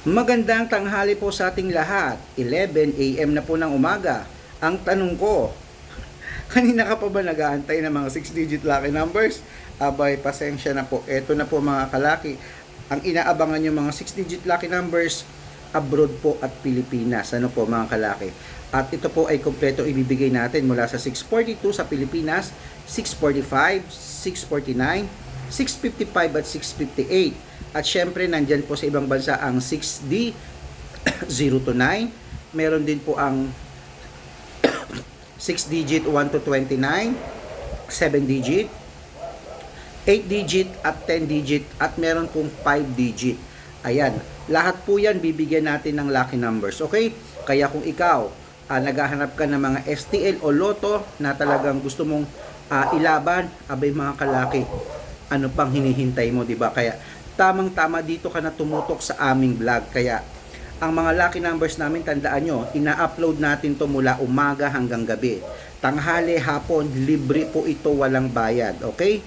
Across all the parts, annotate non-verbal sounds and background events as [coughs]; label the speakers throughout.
Speaker 1: Magandang tanghali po sa ating lahat. 11 a.m. na po ng umaga. Ang tanong ko, [laughs] kanina ka pa ba nag-aantay ng mga 6-digit lucky numbers? Abay, pasensya na po. Ito na po mga kalaki. Ang inaabangan yung mga 6-digit lucky numbers, abroad po at Pilipinas. Ano po mga kalaki? At ito po ay kompleto ibibigay natin mula sa 642 sa Pilipinas, 645, 649, 655 at 658. At syempre, nandyan po sa ibang bansa ang 6D, 0 [coughs] to 9. Meron din po ang [coughs] 6 digit 1 to 29, 7 digit, 8 digit at 10 digit at meron pong 5 digit. Ayan, lahat po yan bibigyan natin ng lucky numbers. Okay? Kaya kung ikaw ah, naghahanap ka ng mga STL o Lotto na talagang gusto mong ah, ilaban, abay mga kalaki, ano pang hinihintay mo, 'di ba? Kaya tamang-tama dito ka na tumutok sa aming vlog. Kaya ang mga lucky numbers namin, tandaan nyo, ina-upload natin to mula umaga hanggang gabi. Tanghali, hapon, libre po ito, walang bayad. Okay?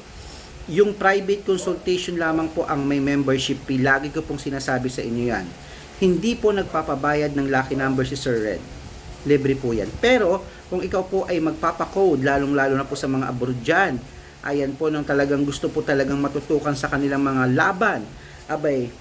Speaker 1: Yung private consultation lamang po ang may membership fee. Lagi ko pong sinasabi sa inyo yan. Hindi po nagpapabayad ng lucky number si Sir Red. Libre po yan. Pero, kung ikaw po ay magpapakode, lalong-lalo na po sa mga abroad dyan, ayan po nang talagang gusto po talagang matutukan sa kanilang mga laban. Abay,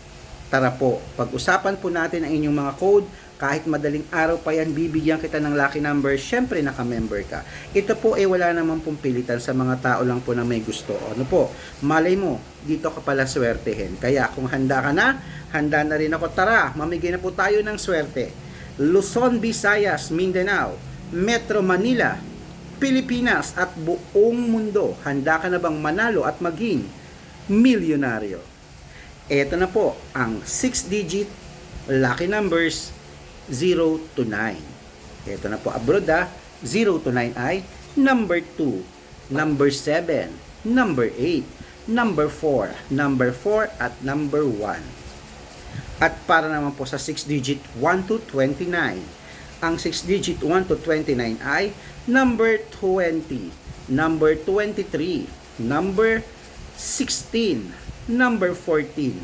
Speaker 1: tara po, pag-usapan po natin ang inyong mga code, kahit madaling araw pa yan, bibigyan kita ng lucky number, syempre naka-member ka. Ito po ay wala naman pong pilitan sa mga tao lang po na may gusto. Ano po, malay mo, dito ka pala swertehin. Kaya kung handa ka na, handa na rin ako. Tara, mamigay na po tayo ng swerte. Luzon, Visayas, Mindanao, Metro Manila, Pilipinas at buong mundo. Handa ka na bang manalo at maging milyonaryo? Ito na po ang 6-digit lucky numbers 0 to 9. Ito na po abroad ah. 0 to 9 ay number 2, number 7, number 8, number 4, number 4 at number 1. At para naman po sa 6-digit 1 to 29. Ang 6-digit 1 to 29 ay number 20, number 23, number 16, number 14,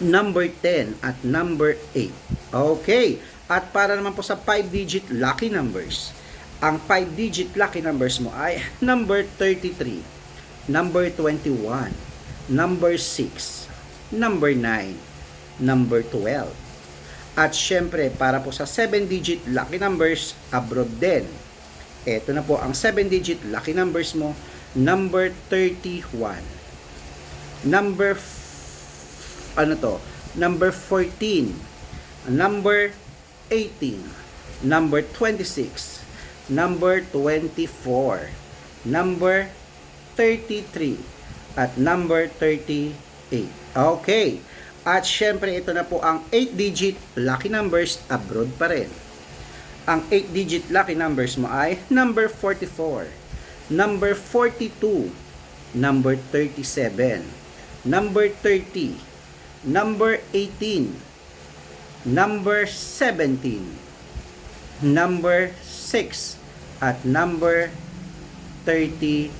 Speaker 1: number 10 at number 8. Okay. At para naman po sa 5-digit lucky numbers, ang 5-digit lucky numbers mo ay [laughs] number 33, number 21, number 6, number 9, number 12. At syempre, para po sa 7-digit lucky numbers, abroad din. Ito na po ang 7-digit lucky numbers mo, number 31, number ano to, number 14, number 18, number 26, number 24, number 33, at number 38. Okay. At syempre, ito na po ang 8-digit lucky numbers abroad pa rin. Ang 8-digit lucky numbers mo ay number 44, number 42, number 37, number 30, number 18, number 17, number 6, at number 34.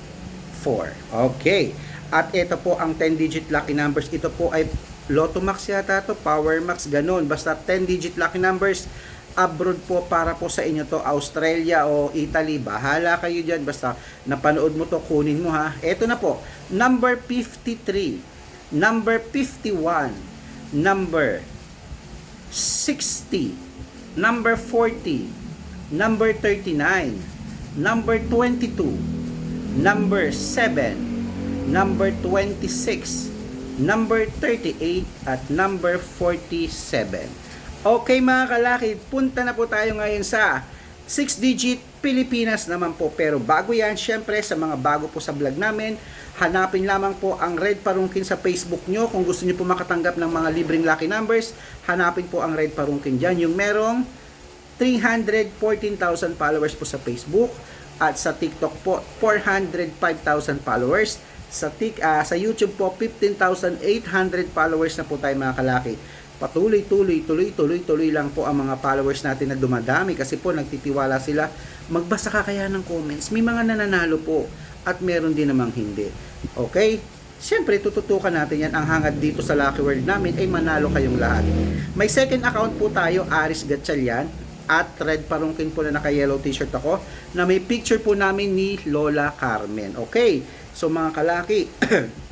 Speaker 1: Okay. At ito po ang 10-digit lucky numbers. Ito po ay Lotto Max yata to, Power Max, ganun. Basta 10-digit lucky numbers. Abroad po para po sa inyo to Australia o Italy. Bahala kayo dyan. Basta napanood mo to kunin mo ha. Eto na po. Number 53 number 51 number 60 number 40 number 39 number 22 number 7 number 26 number 38 at number 47 Okay mga kalaki, punta na po tayo ngayon sa 6-digit Pilipinas naman po. Pero bago yan, syempre sa mga bago po sa vlog namin, hanapin lamang po ang Red Parungkin sa Facebook nyo. Kung gusto nyo po makatanggap ng mga libreng lucky numbers, hanapin po ang Red Parungkin dyan. Yung merong 314,000 followers po sa Facebook at sa TikTok po 405,000 followers. Sa tik ah, sa YouTube po 15,800 followers na po tayo mga kalaki patuloy tuloy tuloy tuloy tuloy lang po ang mga followers natin na dumadami kasi po nagtitiwala sila magbasa ka kaya ng comments may mga nananalo po at meron din namang hindi okay Siyempre, tututukan natin yan. Ang hangad dito sa Lucky World namin ay manalo kayong lahat. May second account po tayo, Aris Gatchalian, at red parungkin po na naka-yellow t-shirt ako, na may picture po namin ni Lola Carmen. Okay, so mga kalaki, [clears throat]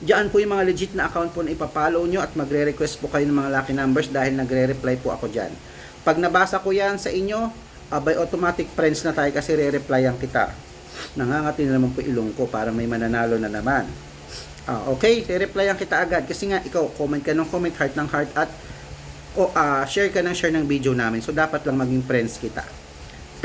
Speaker 1: Diyan po yung mga legit na account po na ipapollow nyo at magre-request po kayo ng mga lucky numbers dahil nagre-reply po ako dyan. Pag nabasa ko yan sa inyo, uh, by automatic friends na tayo kasi re-replyan kita. Nangangati na naman po ilong ko para may mananalo na naman. Ah, okay, re-replyan kita agad kasi nga ikaw comment ka ng comment, heart ng heart at o ah, share ka ng share ng video namin. So dapat lang maging friends kita.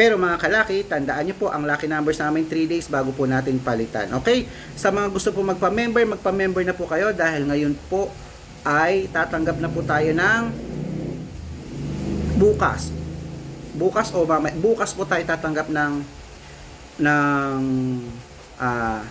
Speaker 1: Pero mga kalaki, tandaan nyo po ang lucky numbers namin 3 days bago po natin palitan. Okay? Sa mga gusto po magpa-member, magpa-member na po kayo dahil ngayon po ay tatanggap na po tayo ng bukas. Bukas o mamaya, bukas po tayo tatanggap ng ng ah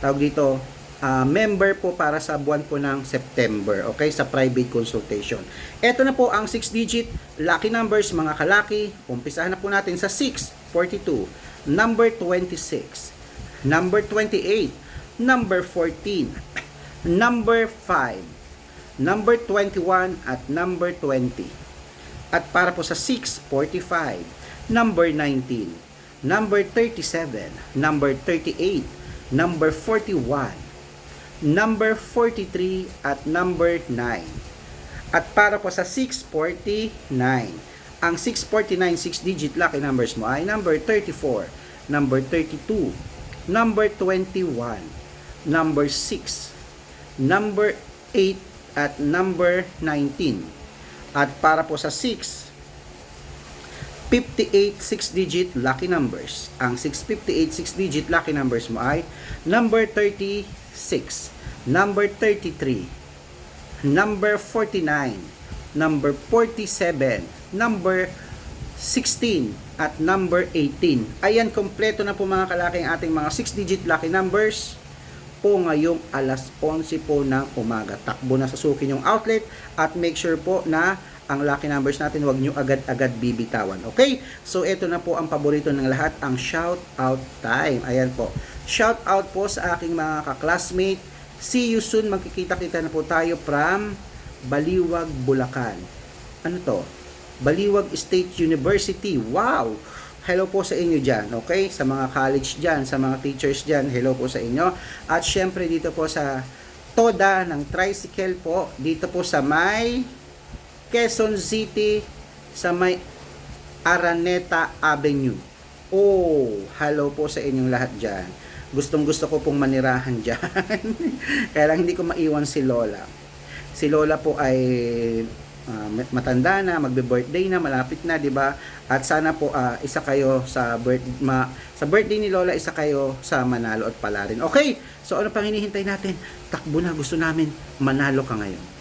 Speaker 1: tawag dito ah, member po para sa buwan po ng September, okay, sa private consultation. Ito na po ang 6-digit lucky numbers, mga kalaki. Umpisahan na po natin sa 6, 42, number 26, number 28, number 14, number 5, number 21, at number 20. At para po sa 6, 45, number 19, number 37, number 38, number 41, number 43 at number 9. At para po sa 649, ang 649 6-digit lucky numbers mo ay number 34, number 32, number 21, number 6, number 8 at number 19. At para po sa 6 58 6-digit lucky numbers. Ang 658 6-digit lucky numbers mo ay number 36, number 33, number 49, number 47, number 16, at number 18. Ayan, kompleto na po mga kalaki ang ating mga 6-digit lucky numbers po ngayong alas 11 po ng umaga. Takbo na sa suki yung outlet at make sure po na ang lucky numbers natin wag nyo agad-agad bibitawan. Okay? So, ito na po ang paborito ng lahat, ang shout out time. Ayan po. Shout out po sa aking mga kaklasmate. See you soon. Magkikita-kita na po tayo from Baliwag, Bulacan. Ano to? Baliwag State University. Wow! Hello po sa inyo dyan, okay? Sa mga college dyan, sa mga teachers dyan, hello po sa inyo. At syempre dito po sa Toda ng Tricycle po, dito po sa may Quezon City, sa may Araneta Avenue. Oh, hello po sa inyong lahat dyan. Gustong gusto ko pong manirahan [laughs] dyan. Kaya lang hindi ko maiwan si Lola. Si Lola po ay ah, matanda na, magbe-birthday na, malapit na, 'di ba? At sana po ah, isa kayo sa birth ma, sa birthday ni Lola, isa kayo sa manalo at pala rin. Okay. So ano pang hinihintay natin? Takbo na, gusto namin manalo ka ngayon.